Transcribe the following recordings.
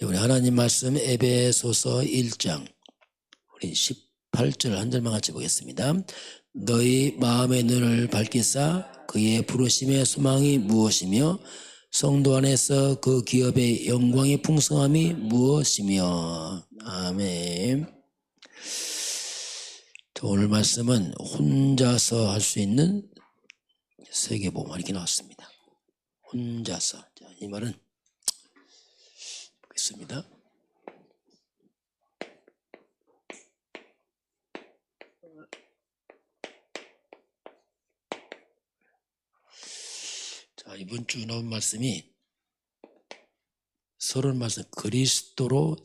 우리 하나님 말씀 에베소서 1장 우리 18절 한 절만 같이 보겠습니다. 너희 마음의 눈을 밝히사 그의 부르심의 소망이 무엇이며 성도 안에서 그 기업의 영광의 풍성함이 무엇이며 아멘. 자, 오늘 말씀은 혼자서 할 수 있는 세계보험 이렇게 나왔습니다. 혼자서 자, 이 말은 보겠습니다. 자, 이번 주 나온 말씀이 서론 말씀 그리스도로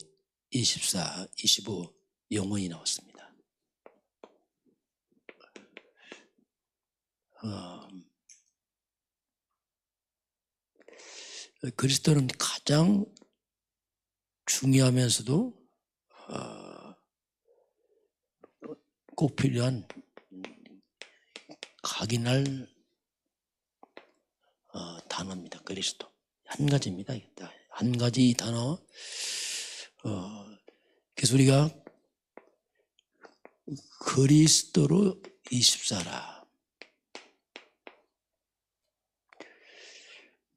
24, 25 영원히 나왔습니다. 어, 그리스도는 가장 중요하면서도 어, 꼭 필요한 각인할 어, 단어입니다. 그리스도 한 가지입니다. 한 가지 단어. 어, 그래서 우리가 그리스도로 24라.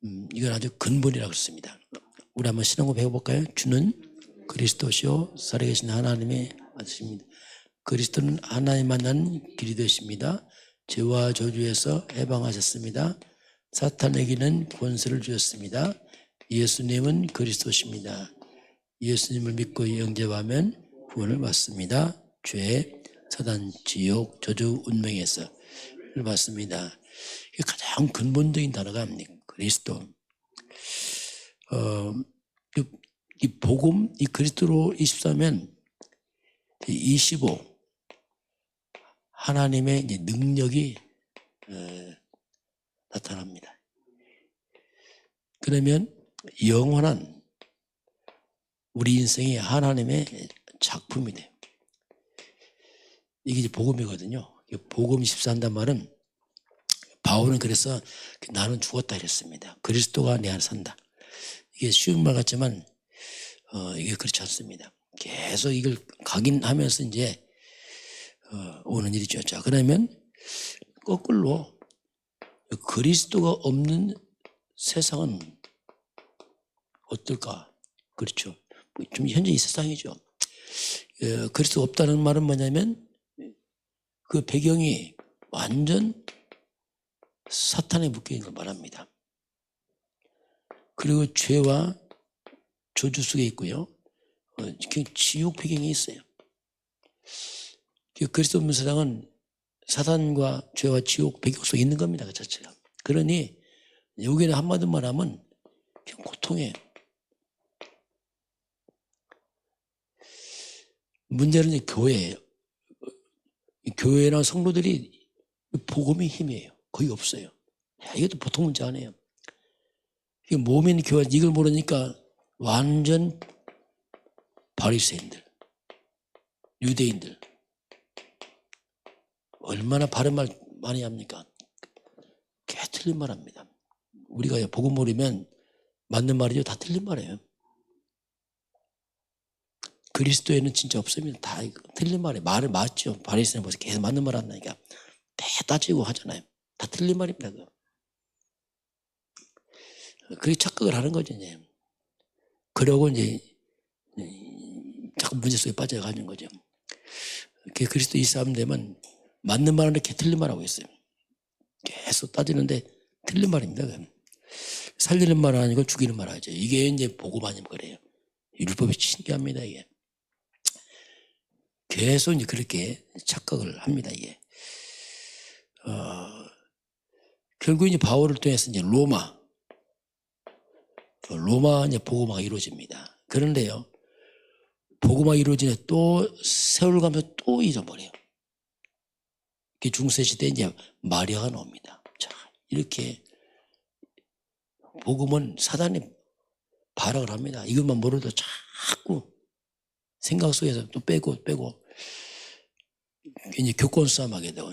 음, 이건 아주 근본이라고 그랬습니다. 우리 한번 신앙고 배워볼까요? 주는 그리스도시요 살아계신 하나님의 아들입니다. 그리스도는 하나님 만나는 길이 되십니다. 죄와 저주에서 해방하셨습니다. 사탄에게는 권세를 주셨습니다. 예수님은 그리스도십니다. 예수님을 믿고 영접하면 구원을 받습니다. 죄, 사단, 지옥, 저주, 운명에서 를 받습니다. 가장 근본적인 단어가 그리스도. 어, 이, 이 복음, 이 그리스도로 24면 25 하나님의 능력이 어, 나타납니다. 그러면 영원한 우리 인생이 하나님의 작품이 돼요. 이게 이제 복음이거든요. 이 복음 14한단 말은 바울은 그래서 나는 죽었다 이랬습니다. 그리스도가 내 안에 산다. 이게 쉬운 말 같지만 어, 이게 그렇지 않습니다. 계속 이걸 각인하면서 이제 어, 오는 일이죠. 자 그러면 거꾸로 그리스도가 없는 세상은 어떨까? 그렇죠. 뭐좀 현재 이 세상이죠. 어, 그리스도 없다는 말은 뭐냐면 그 배경이 완전 사탄에 묶여 있는 걸 말합니다. 그리고 죄와 저주 속에 있고요. 어, 그 지옥 배경이 있어요. 그 그리스도 없는 세상은 사탄과 죄와 지옥 배경 속에 있는 겁니다. 그 자체가. 그러니 여기는 한마디 말하면 그냥 고통이에요. 문제는 교회예요. 이 교회나 성도들이 복음의 힘이에요. 거의 없어요. 야, 이것도 보통 문제 아니에요. 이게 몸인 교회 이걸 모르니까 완전 바리새인들, 유대인들 얼마나 바른 말 많이 합니까? 개 틀린 말 합니다. 우리가 복음 모르면 맞는 말이죠. 다 틀린 말이에요. 그리스도에는 진짜 없습니다. 다 틀린 말이에요. 말을 맞죠. 바리새인 벌써 계속 맞는 말 한다니까. 대 따지고 하잖아요. 다 틀린 말입니다. 그거. 그게 착각을 하는 거죠. 이제. 그러고 이제 자꾸 문제 속에 빠져가는 거죠. 그게 그리스도 이 싸움 되면 맞는 이렇게 틀린 말하고 있어요. 계속 따지는데 틀린 말입니다. 살리는 말 아니고 죽이는 말 하죠. 이게 이제 보고 아니면 그래요. 율법이 신기합니다, 이게. 계속 이제 그렇게 착각을 합니다, 이게. 어, 결국 이제 바울을 통해서 이제 로마, 로마 이제 복음화가 이루어집니다. 그런데요, 복음화 이루어지네 또 세월 가면서 또 잊어버려요. 그 중세 시대 이제 마리아가 나옵니다. 자, 이렇게 복음은 사단이 발악을 합니다. 이것만 모르도 자꾸 생각 속에서 또 빼고 빼고 이제 교권 싸움 하게 되고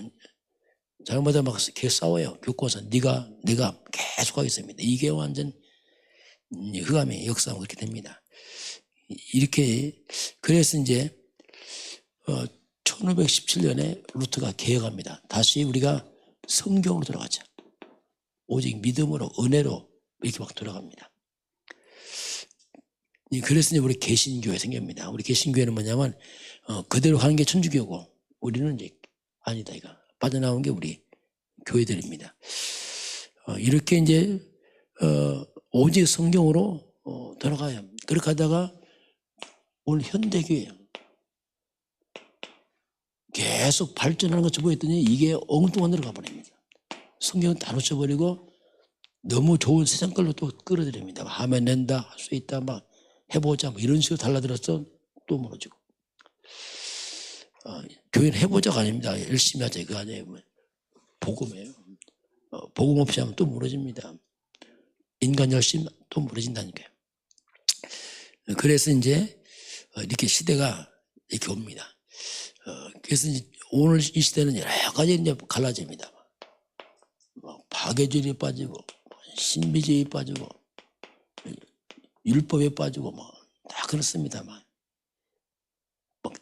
잘못하면 막 계속 싸워요. 교권사 네가 내가 계속 하겠습니다. 이게 완전 흑암의 역사가 그렇게 됩니다. 이렇게 그래서 이제 어, 1517년에 루트가 개혁합니다. 다시 우리가 성경으로 돌아가자. 오직 믿음으로 은혜로 이렇게 막 돌아갑니다. 이 그래서 이제 우리 개신교회 생깁니다. 우리 개신교회는 뭐냐면 어, 그대로 가는 게 천주교고 우리는 이제 아니다 이거 빠져나온 게 우리 교회들입니다. 어, 이렇게 이제 어, 오직 성경으로 어, 돌아가요. 그렇게 하다가 오늘 현대교회 계속 발전하는 것처럼 보였더니 이게 엉뚱한 데로 가버립니다. 성경은 다 놓쳐버리고 너무 좋은 세상 걸로 또 끌어들입니다. 하면 된다, 할 수 있다, 막 해보자, 뭐 이런 식으로 달라들어서 또 무너지고. 어, 교회는 해보자가 아닙니다. 열심히 하자, 그거 아니에요. 뭐. 복음이에요. 어, 복음 없이 하면 또 무너집니다. 인간 열심 또 무너진다니까요. 그래서 이제 어, 이렇게 시대가 이렇게 옵니다. 어, 그래서 오늘 이 시대는 여러 가지 이제 갈라집니다. 뭐 파괴주의에 빠지고 신비주의에 빠지고 율법에 빠지고 뭐다 그렇습니다만 뭐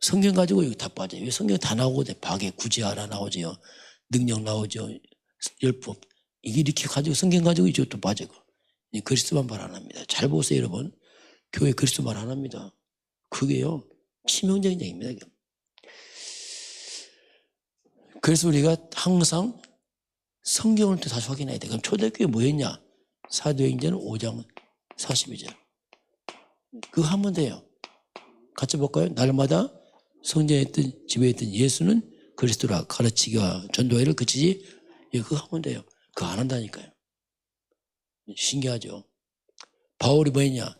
성경 가지고 여기 다 빠져요. 성경 다 나오고 파괴 구제하라 나오죠. 능력 나오죠. 율법 이게 이렇게 가지고 성경 가지고 이쪽도 빠지고 이 그리스도만 말 안 합니다. 잘 보세요 여러분. 교회 그리스도 말 안 합니다. 그게요 치명적인 얘기입니다. 그래서 우리가 항상 성경을 또 다시 확인해야 돼. 그럼 초대교회 뭐였냐? 사도행전 5장 42절. 그거 하면 돼요. 같이 볼까요? 날마다 성전에 있던 집에 있던 예수는 그리스도라 가르치기와 전도회를 그치지 예, 그거 하면 돼요. 그거 안 한다니까요. 신기하죠. 바울이 뭐 했냐?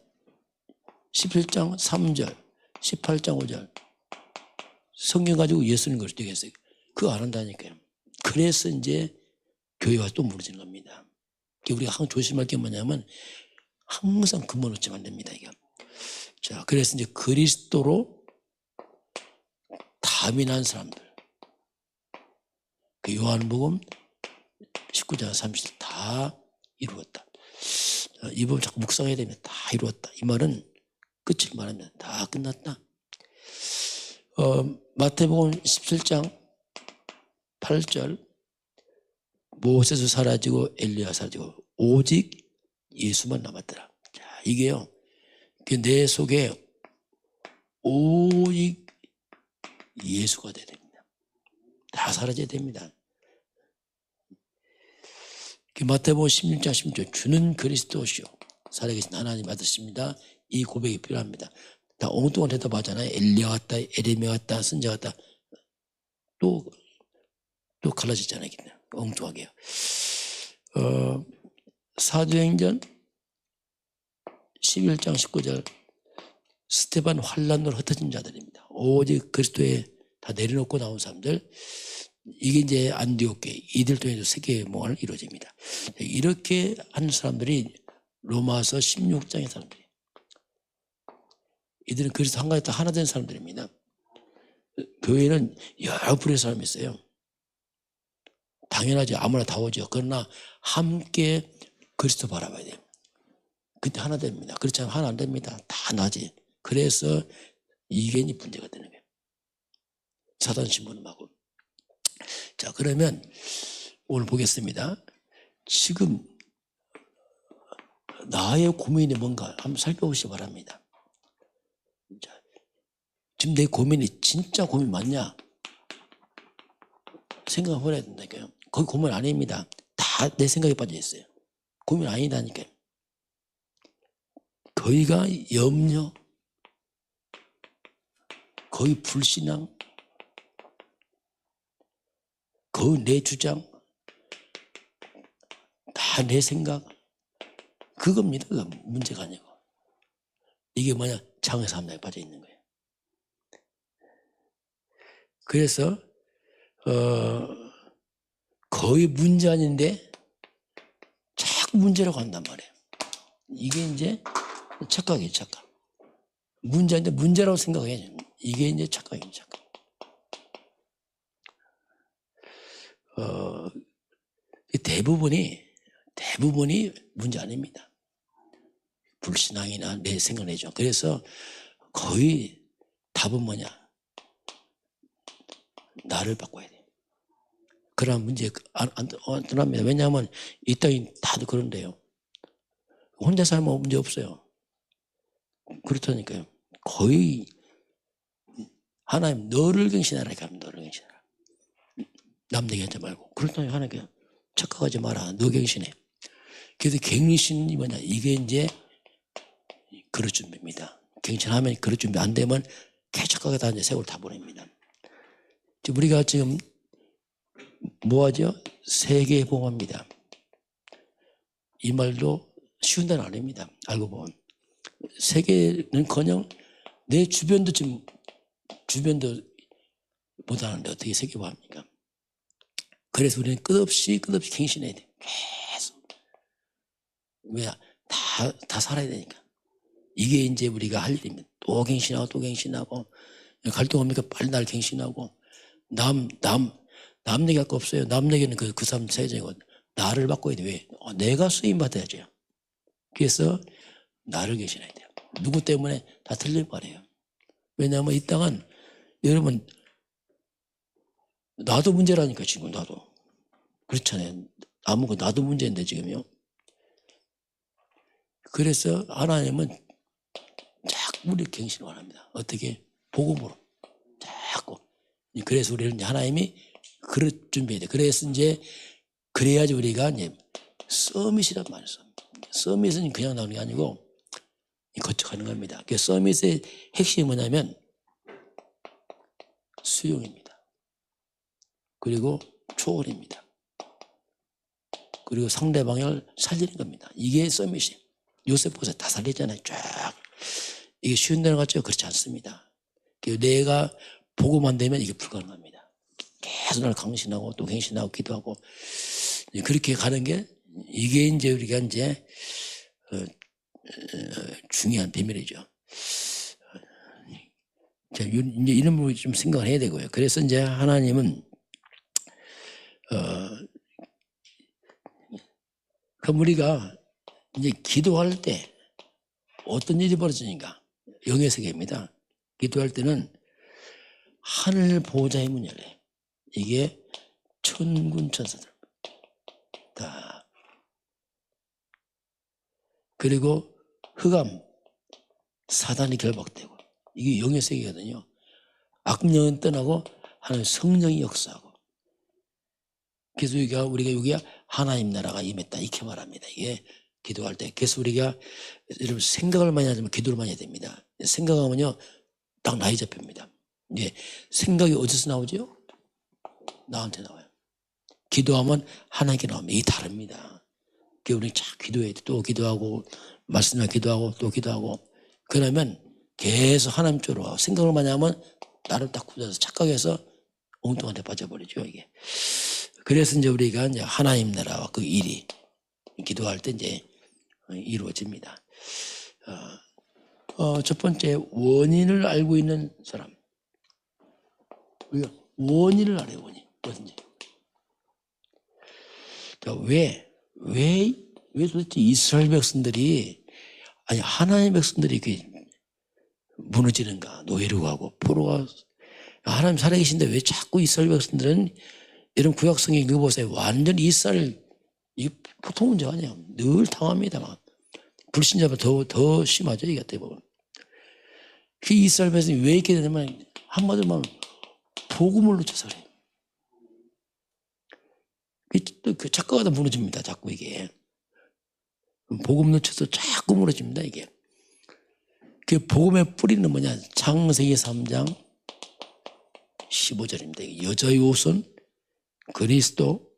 17장 3절, 18장 5절. 성경 가지고 예수는 그리스도 되겠어요. 그거 안 한다니까요. 그래서 이제 교회가 또 무너지는 겁니다. 우리가 항상 조심할 게 뭐냐면 항상 근본 놓치면 안 됩니다. 이게. 자, 그래서 이제 그리스도로 다민한 사람들. 그 요한복음 19장 30절 다 이루었다. 자, 이 부분 자꾸 묵상해야 됩니다. 다 이루었다. 이 말은 끝을 말하면 다 끝났다. 어, 마태복음 17장 8절 모세도 사라지고 엘리야 사라지고 오직 예수만 남았더라. 자, 이게요. 그내 속에 오직 예수가 돼야 됩니다. 다 사라져야 됩니다. 그 마태복음 16장 16절 주는 그리스도시요 살아계신 하나님 받으십니다. 이 고백이 필요합니다. 다 엉뚱한 대답 하잖아요. 엘리야 같다, 에레미야 같다, 선자 같다. 또, 또 갈라지잖아요. 엉뚱하게요. 어, 사도행전 11장 19절 스테반 환란으로 흩어진 자들입니다. 오직 그리스도에 다 내려놓고 나온 사람들 이게 이제 안디옥 교 이들 통해서 세계 모험을 이루어집니다. 이렇게 하는 사람들이 로마서 16장의 사람들이 이들은 그리스도 한 가지 다 하나 된 사람들입니다. 교회는 여러 부류의 사람이 있어요. 당연하지 아무나 다 오죠. 그러나 함께 그리스도 바라봐야 돼요. 그때 하나 됩니다. 그렇지 않으면 하나 안 됩니다. 다 나지. 그래서 이게 문제가 되는 거예요. 사단 신부님하고. 자, 그러면 오늘 보겠습니다. 지금 나의 고민이 뭔가 한번 살펴보시기 바랍니다. 자, 지금 내 고민이 진짜 고민 맞냐? 생각을 해야 된다니까요. 거기 고민 아닙니다. 다 내 생각에 빠져 있어요. 고민 아니다니까요. 거기가 염려, 거의 불신앙, 거의 내 주장, 다 내 생각, 그겁니다. 그 문제가 아니고. 이게 뭐냐? 장에서 함락에 빠져 있는 거예요. 그래서, 어, 거의 문제 아닌데, 자꾸 문제라고 한단 말이에요. 이게 이제 착각이에요, 착각. 문제인데 문제라고 생각해요. 이게 이제 착각이에요, 착각. 어, 대부분이, 대부분이 문제 아닙니다. 불신앙이나 내 생각내죠. 그래서 거의 답은 뭐냐? 나를 바꿔야 돼. 그런 문제 안, 안, 안 떠납니다. 왜냐하면 이 땅이 다들 그런데요. 혼자 살면 문제 없어요. 그렇다니까요. 거의 하나님 너를 경신하라 하면 너를 경신하라. 남 얘기하지 말고. 그렇다니 하나님께 착각하지 마라. 너 경신해. 그래서 갱신이 뭐냐. 이게 이제 그릇 준비입니다. 갱신하면 그릇 준비 안 되면 개척하게 다 이제 세월 다 보냅니다. 지금 우리가 지금 뭐 하죠? 세계 봉합니다. 이 말도 쉬운 데는 아닙니다. 알고 보면. 세계는-커녕 내 주변도 지금 주변도 못하는데 어떻게 세계 봉합니까? 그래서 우리는 끝없이 끝없이 갱신해야 돼. 계속. 왜? 다, 다 살아야 되니까. 이게 이제 우리가 할 일입니다. 또 갱신하고 또 갱신하고 갈등 옵니까? 빨리 날 갱신하고 남, 남, 남 얘기할 거 없어요. 남 얘기는 그, 그 사람 세제고 나를 바꿔야 돼. 왜? 어, 내가 쓰임 받아야죠. 그래서 나를 계신해야 돼요. 누구 때문에 다 틀린 말이에요. 왜냐하면 이 땅은 여러분 나도 문제라니까 지금 나도 그렇잖아요. 아무거 나도 문제인데 지금요. 그래서 하나님은 자꾸 우리 갱신을 원합니다. 어떻게 복음으로 자꾸 그래서 우리는 하나님이 그릇 준비해야 돼. 그래서 이제 그래야지 우리가 이제 서밋이란 말이에요. 서밋은 그냥 나오는 게 아니고 거쳐가는 겁니다. 그 서밋의 핵심이 뭐냐면 수용입니다. 그리고 초월입니다. 그리고 상대방을 살리는 겁니다. 이게 서밋이에요. 요셉 보세요. 다 살리잖아요. 쫙. 이게 쉬운 데는 같죠? 그렇지 않습니다. 그 내가 보고만 되면 이게 불가능합니다. 계속 날 강신하고 또 갱신하고 기도하고 그렇게 가는 게 이게 이제 우리가 이제 어, 어, 중요한 비밀이죠. 자, 이런 부분 좀 생각을 해야 되고요. 그래서 이제 하나님은 어, 그럼 우리가 이제 기도할 때 어떤 일이 벌어지는가? 영의 세계입니다. 기도할 때는 하늘 보호자의 문 열래. 이게 천군 천사들. 다. 그리고 흑암, 사단이 결박되고 이게 영의 세계거든요. 악령은 떠나고 하나님 성령이 역사하고 그래서 우리가 우리가 여기가 하나님 나라가 임했다 이렇게 말합니다. 이게 기도할 때 그래서 우리가 여러분 생각을 많이 하지만 기도를 많이 해야 됩니다. 생각하면요 딱 나이 잡힙니다. 예, 생각이 어디서 나오죠? 나한테 나와요. 기도하면 하나님께 나옵니다. 이게 다릅니다. 그 우리 자 기도해 또 기도하고 말씀을 기도하고 또 기도하고 그러면 계속 하나님 쪽으로 가고 생각을 많이 하면 나를 딱 굳어서 착각해서 엉뚱한 데 빠져버리죠 이게. 그래서 이제 우리가 이제 하나님 나라와 그 일이 기도할 때 이제 이루어집니다. 어, 어, 첫 번째 원인을 알고 있는 사람. 우리가 원인을 알아요 원인 뭐든지. 그러니까 왜, 왜, 왜 도대체 이스라엘 백성들이, 아니, 하나님의 백성들이 이렇게 무너지는가, 노예로 가고, 포로가, 하나님 살아계신데 왜 자꾸 이스라엘 백성들은 이런 구약성에 읽어보세요. 완전 이스라엘, 이 보통 문제가 아니에요. 늘 당합니다. 막. 불신자보다 더, 더 심하죠. 이게 어떻게. 그 이스라엘 백성이 왜 이렇게 되냐면, 한마디로 말하면, 복음을 놓쳐서 그래요. 그, 그 착각하다 무너집니다. 자꾸 이게. 복음 놓쳐서 자꾸 무너집니다. 이게. 그 복음의 뿌리는 뭐냐. 창세기 3장 15절입니다. 여자의 옷은 그리스도.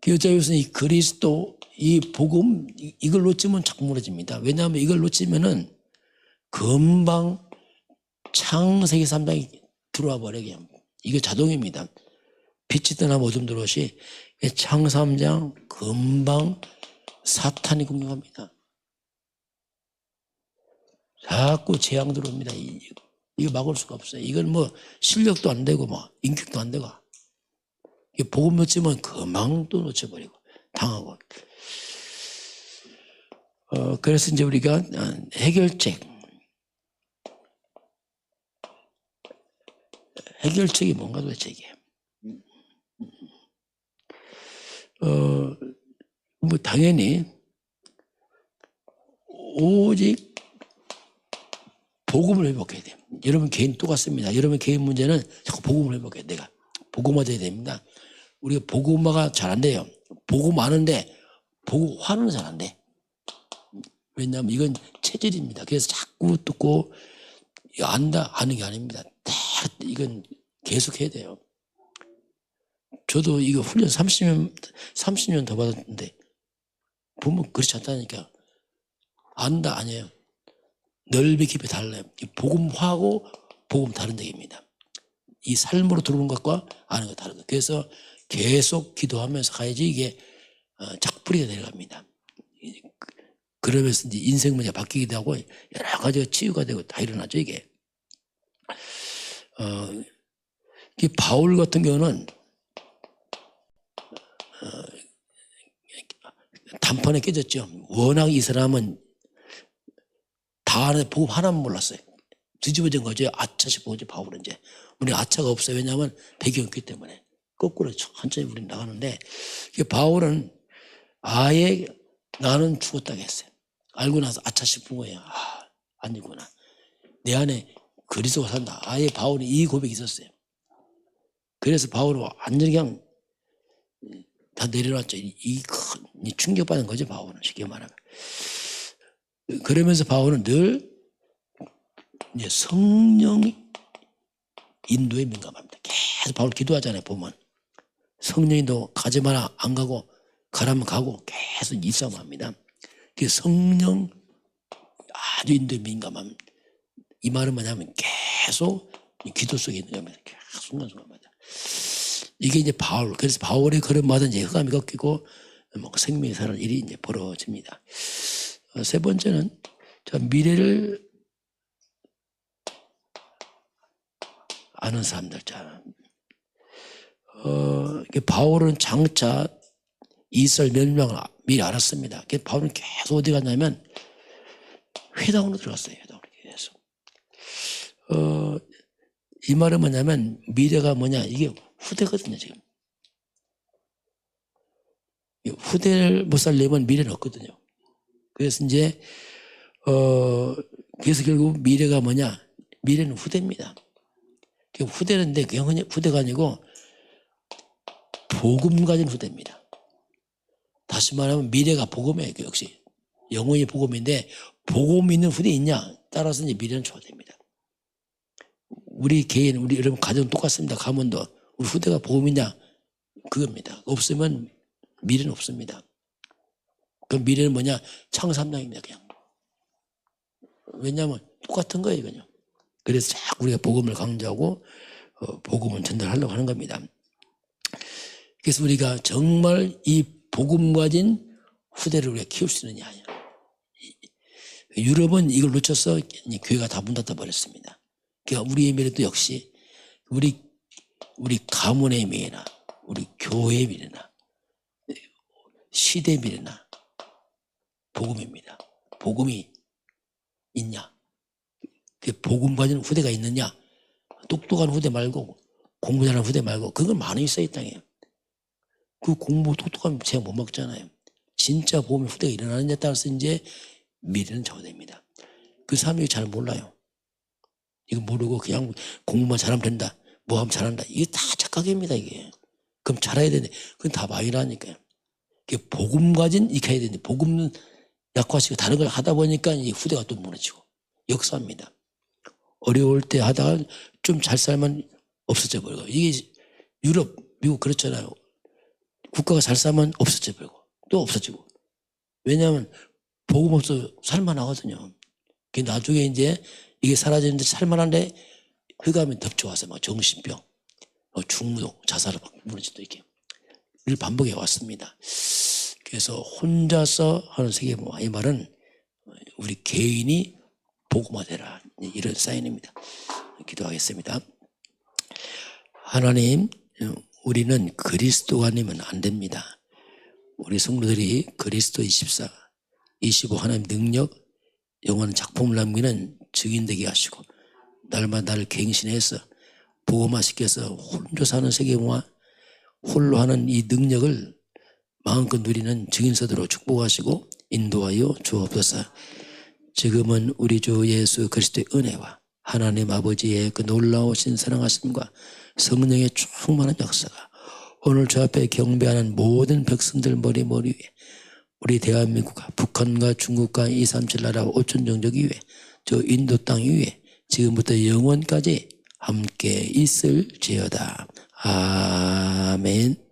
그 여자의 옷은 이 그리스도, 이 복음, 이걸 놓치면 자꾸 무너집니다. 왜냐하면 이걸 놓치면은 금방 창세기 3장이 들어와 버리게 합니다. 이게 자동입니다. 빛이 떠나면 어둠 들어오시 창삼장 금방 사탄이 공격합니다. 자꾸 재앙 들어옵니다. 이거 막을 수가 없어요. 이건 뭐 실력도 안 되고 뭐 인격도 안 되고 복음 놓치면 금방 또 놓쳐버리고 당하고 어, 그래서 이제 우리가 어, 해결책, 해결책이 뭔가 도대체 이게. 어, 뭐 당연히 오직 복음을 회복해야 돼요. 여러분 개인 똑같습니다. 여러분 개인 문제는 자꾸 복음을 회복해야 돼요. 내가 복음화 돼야 됩니다. 우리가 복음화가 잘 안 돼요. 복음 아는데 복음 화는 잘 안 돼. 왜냐하면 이건 체질입니다. 그래서 자꾸 듣고 안다 하는 게 아닙니다. 다 이건 계속 해야 돼요. 저도 이거 훈련 30년 30년 더 받았는데 보면 그렇지 않다니까 안다 아니에요. 넓이 깊이 달라요. 이 복음화하고 복음 다른 얘기입니다. 이 삶으로 들어오는 것과 아는 것 다른 것. 그래서 계속 기도하면서 가야지 이게 어, 작풀이가 내려갑니다. 그러면서 이제 인생 문제가 바뀌기도 하고 여러 가지가 치유가 되고 다 일어나죠 이게. 어, 이 바울 같은 경우는 어, 단판에 깨졌죠. 워낙 이 사람은 다 아는데 복음 하나만 몰랐어요. 뒤집어진 거죠. 아차 싶어 이제 바울은 이제 우리 아차가 없어요. 왜냐하면 배경이 없기 때문에 거꾸로 천천히 우리 나가는데 이 바울은 아예 나는 죽었다고 했어요. 알고 나서 아차 싶은 거예요. 아 아니구나. 내 안에 그리스도가 산다. 아예 바울이 이 고백이 있었어요. 그래서 바울은 완전히 그냥 다 내려놨죠. 이큰 충격받은 거죠. 바울은 쉽게 말하면. 그러면서 바울은 늘 성령 인도에 민감합니다. 계속 바울 기도하잖아요. 보면 성령인도 가지 마라 안 가고 가라면 가고 계속 일싸움합니다. 그 성령 아주 인도에 민감함. 이 말은 뭐냐면 계속 이 기도 속에 있는 겁니다. 계속 순간순간마다. 이게 이제 바울. 그래서 바울의 걸음마다 이제 흑암이 꺾이고 뭐 생명이 사는 일이 이제 벌어집니다. 어, 세 번째는 자, 미래를 아는 사람들. 자, 어, 바울은 장차 이스라엘 멸망을 미리 알았습니다. 바울은 계속 어디 갔냐면 회당으로 들어갔어요. 회당으로 계속. 어, 이 말은 뭐냐면 미래가 뭐냐 이게 후대거든요 지금. 이 후대를 못 살려면 미래는 없거든요. 그래서 이제 어 그래서 결국 미래가 뭐냐 미래는 후대입니다. 그 후대는데 그냥 후대가 아니고 복음 가진 후대입니다. 다시 말하면 미래가 복음이에요. 그 역시 영혼이 복음인데 복음 있는 후대 있냐 따라서 이제 미래는 초대입니다. 우리 개인 우리 여러분 가정 똑같습니다. 가문도 우리 후대가 복음이냐 그겁니다. 없으면 미래는 없습니다. 그 미래는 뭐냐 창삼장입니다. 그냥 왜냐하면 똑같은 거예요. 그냥 그래서 자꾸 우리가 복음을 강조하고 어, 복음을 전달하려고 하는 겁니다. 그래서 우리가 정말 이 복음 가진 후대를 우리가 키울 수 있느냐. 유럽은 이걸 놓쳐서 교회가 다 문 닫아 버렸습니다. 그러니까 우리의 미래도 역시 우리 우리 가문의 미래나 우리 교회의 미래나 시대 미래나 복음입니다. 복음이 있냐? 그 복음 가진 후대가 있느냐? 똑똑한 후대 말고 공부 잘하는 후대 말고 그건 많이 있어요. 그 공부 똑똑하면 제가 못 먹잖아요. 진짜 복음의 후대가 일어나느냐에 따라서 이제 미래는 좌우됩니다. 그 사람이 잘 몰라요. 이거 모르고 그냥 공부만 잘하면 된다. 뭐 하면 잘한다. 이게 다 착각입니다, 이게. 그럼 잘해야 되는데, 그건 다 마이라니까요. 복음 가진 해야 되는데, 복음 약화시키고 다른 걸 하다 보니까 이 후대가 또 무너지고, 역사입니다. 어려울 때 하다가 좀 잘 살면 없어져 버리고. 이게 유럽, 미국 그렇잖아요. 국가가 잘 살면 없어져 버리고, 또 없어지고. 왜냐하면 복음 없어 살만하거든요. 그 나중에 이제 이게 사라지는데 살만한데 흑암이 덮쳐와서 막 정신병, 어, 중독, 자살을 막 무너지도 이렇게 늘 반복해 왔습니다. 그래서 혼자서 하는 세계보화 이 말은 우리 개인이 복음화되라 이런 사인입니다. 기도하겠습니다. 하나님, 우리는 그리스도가 아니면 안 됩니다. 우리 성도들이 그리스도 24 25 하나님 능력 영원한 작품을 남기는 증인 되게 하시고 날마다 나를 갱신해서 보호마시켜서 혼자 사는 세계와 홀로 하는 이 능력을 마음껏 누리는 증인서대로 축복하시고 인도하여 주옵소서. 지금은 우리 주 예수 그리스도의 은혜와 하나님 아버지의 그 놀라우신 사랑하심과 성령의 충만한 역사가 오늘 저 앞에 경배하는 모든 백성들 머리 머리 위에 우리 대한민국과 북한과 중국과 237 나라 5천 종족 위에 저 인도 땅 위에 지금부터 영원까지 함께 있을 지어다. 아멘.